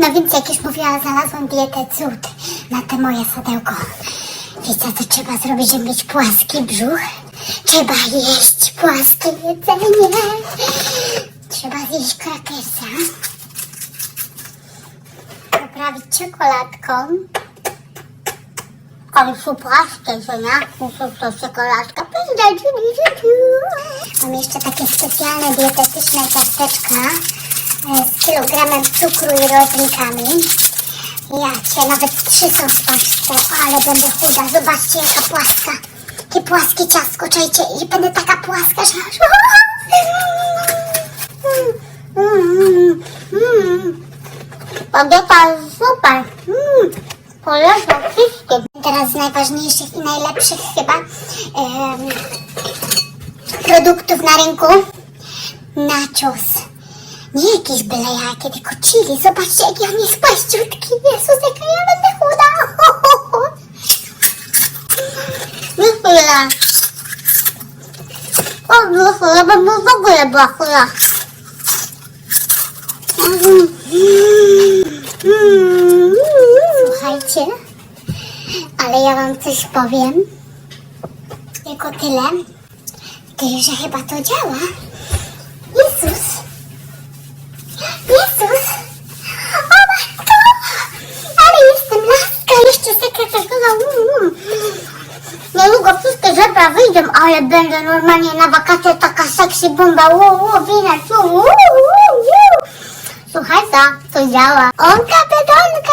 No więc jak już mówiła, znalazłam dietę cud na te moje sadełko. Wiecie, co trzeba zrobić, żeby mieć płaski brzuch? Trzeba jeść płaskie jedzenie. Trzeba zjeść krakersa. Poprawić czekoladką. Ale są płaskie, że nie? Muszę to czekoladka. Mam jeszcze takie specjalne dietetyczne ciasteczka kilogramem cukru i rodzynkami. Ja cię nawet trzy są w paczce, ale będę chuda. Zobaczcie jaka płaska. Takie płaskie ciastko, czajcie. I będę taka płaska, że aż... Jest super. Mm. Polecam wszystkim. Teraz z najważniejszych i najlepszych chyba em, produktów na rynku. Nachos. Nie jakieś byle jakie, tylko chili. Zobaczcie, jaki on jest paściutki. Jezus, jaka ja będę chuda. Chwila. O, nie chwila, bo bym w ogóle była chuda. Słuchajcie, ale ja wam coś powiem. Tylko tyle, ty, że chyba to działa. Jezus! Jezus! O matko! Ale jestem jeszcze sekretarzowa. Mm. Niedługo wszystkie żebra wyjdą, ale będę normalnie na wakacje taka sexy bomba. Ło, ło, widać. Ło, ło, ło, ło. Słuchaj, to, to działa. Onka, pedonka!